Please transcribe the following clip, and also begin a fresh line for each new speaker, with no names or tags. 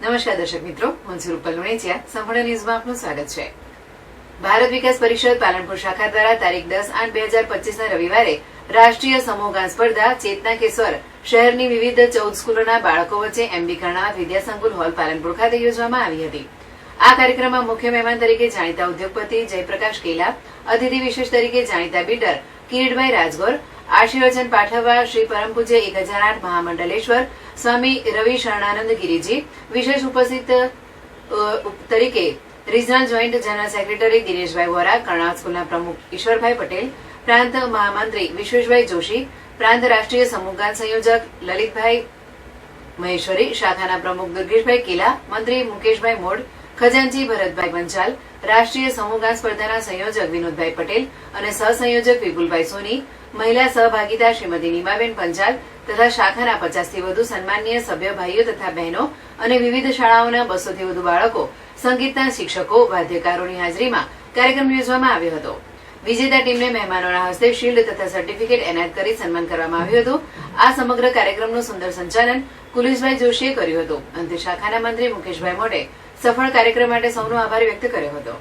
નમસ્કાર દર્શક મિત્રો મનસુર રૂપલ સંપૂર્ણ ન્યૂઝમાં આપનું સ્વાગત છે. ભારત વિકાસ પરિષદ પાલનપુર શાખા દ્વારા તારીખ દસ આઠ બે હજાર પચીસના રવિવારે રાષ્ટ્રીય સમૂહગાન સ્પર્ધા, ચેતના કે સ્વર શહેરની વિવિધ ચૌદ સ્કૂલોના બાળકો વચ્ચે એમબી કર્ણાવત વિદ્યાસંકુલ હોલ પાલનપુર ખાતે યોજવામાં આવી હતી. આ કાર્યક્રમમાં મુખ્ય મહેમાન તરીકે જાણીતા ઉદ્યોગપતિ જયપ્રકાશ કેલા, અતિથિ વિશેષ તરીકે જાણીતા બિલ્ડર કિરીટભાઈ રાજગોર આશીર્વચન પાઠવવા શ્રી પરમ પૂજ્ય એક હજાર આઠ મહામંડલેશ્વર સ્વામી રવિ શરણાનંદ ગિરિજી વિશેષ ઉપસ્થિત અ, ઉપ- તરીકે regional joint general secretary Dineshbhai Vora Karnavat સ્કૂલના પ્રમુખ ઈશ્વરભાઈ પટેલ પ્રાંત મહામંત્રી વિશ્વેશભાઈ જોશી પ્રાંત રાષ્ટ્રીય સમૂહગાન સંયોજક લલિતભાઈ મહેશ્વરી શાખાના પ્રમુખ દુર્ગેશભાઈ કેલા મંત્રી મુકેશભાઈ મોડ ખજાનચી ભરતભાઈ પંચાલ રાષ્ટ્રીય સમૂહગાન સ્પર્ધાના સંયોજક વિનોદભાઈ પટેલ અને સહસંયોજક વિપુલભાઈ સોની, મહિલા સહભાગીતા શ્રીમતી નીમાબેન પંચાલ તથા શાખાના પચાસથી વધુ સન્માનીય સભ્ય ભાઈઓ તથા બહેનો અને વિવિધ શાળાઓના બસોથી વધુ બાળકો, સંગીતના શિક્ષકો, વાદ્યકારોની હાજરીમાં કાર્યક્રમ યોજવામાં આવ્યો હતો. વિજેતા ટીમને મહેમાનોના હસ્તે શિલ્ડ તથા સર્ટિફિકેટ એનાયત કરી સન્માન કરવામાં આવ્યું હતું. આ સમગ્ર કાર્યક્રમનું સુંદર સંચાલન કુલેશભાઈ જોશીએ કર્યું હતું. અંતે શાખાના મંત્રી મુકેશભાઈ મોઢે સફળ કાર્યક્રમ માટે સૌનો આભાર વ્યક્ત કર્યો હતો.